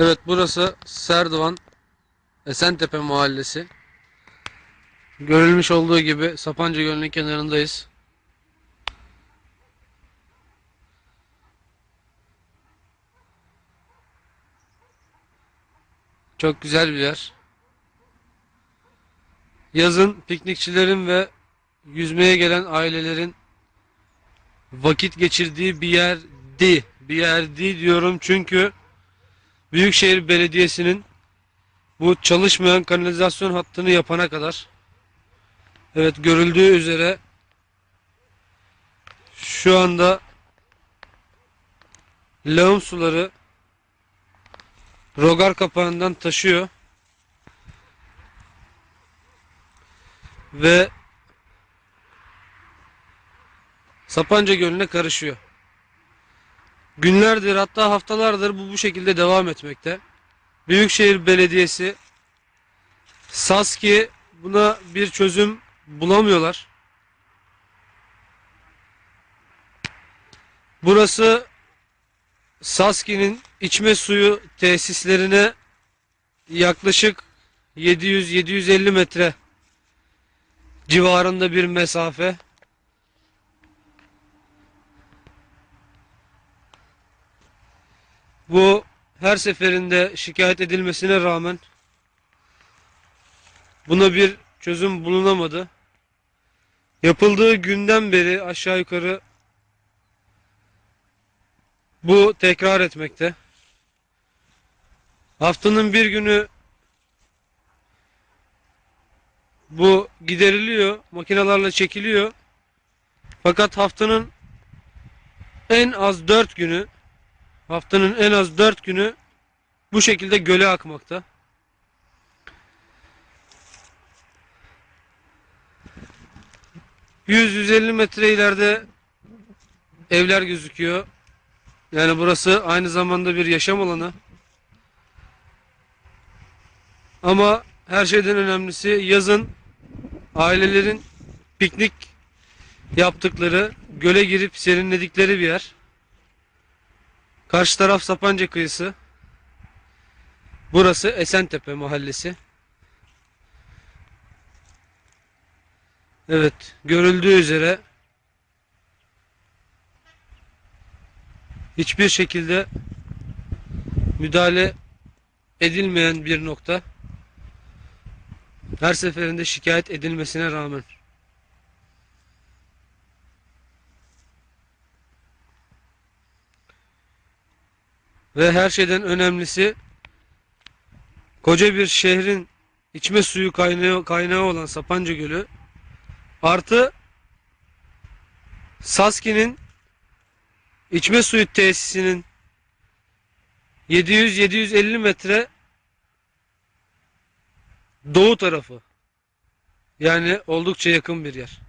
Evet burası Serdivan Esentepe mahallesi. Görülmüş olduğu gibi Sapanca Gölü'nün kenarındayız. Çok güzel bir yer. Yazın piknikçilerin ve yüzmeye gelen ailelerin vakit geçirdiği bir yerdi. Bir yerdi diyorum çünkü Büyükşehir Belediyesi'nin bu çalışmayan kanalizasyon hattını yapana kadar evet görüldüğü üzere şu anda lağım suları rogar kapağından taşıyor ve Sapanca Gölü'ne karışıyor. Günlerdir hatta haftalardır bu bu şekilde devam etmekte. Büyükşehir Belediyesi Saski buna bir çözüm bulamıyorlar. Burası Saski'nin içme suyu tesislerine yaklaşık 700-750 metre civarında bir mesafe. Bu her seferinde şikayet edilmesine rağmen buna bir çözüm bulunamadı. Yapıldığı günden beri aşağı yukarı bu tekrar etmekte. Haftanın bir günü bu gideriliyor, makinalarla çekiliyor. Fakat haftanın en az dört günü Haftanın en az 4 günü bu şekilde göle akmakta. ...100-150 metre ileride evler gözüküyor. Yani burası aynı zamanda bir yaşam alanı. Ama her şeyden önemlisi yazın ailelerin piknik yaptıkları, göle girip serinledikleri bir yer. Karşı taraf Sapanca kıyısı. Burası Esentepe mahallesi. Evet, görüldüğü üzere hiçbir şekilde müdahale edilmeyen bir nokta. Her seferinde şikayet edilmesine rağmen. Ve her şeyden önemlisi koca bir şehrin içme suyu kaynağı, kaynağı olan Sapanca Gölü artı Saski'nin içme suyu tesisinin 700-750 metre doğu tarafı. Yani oldukça yakın bir yer.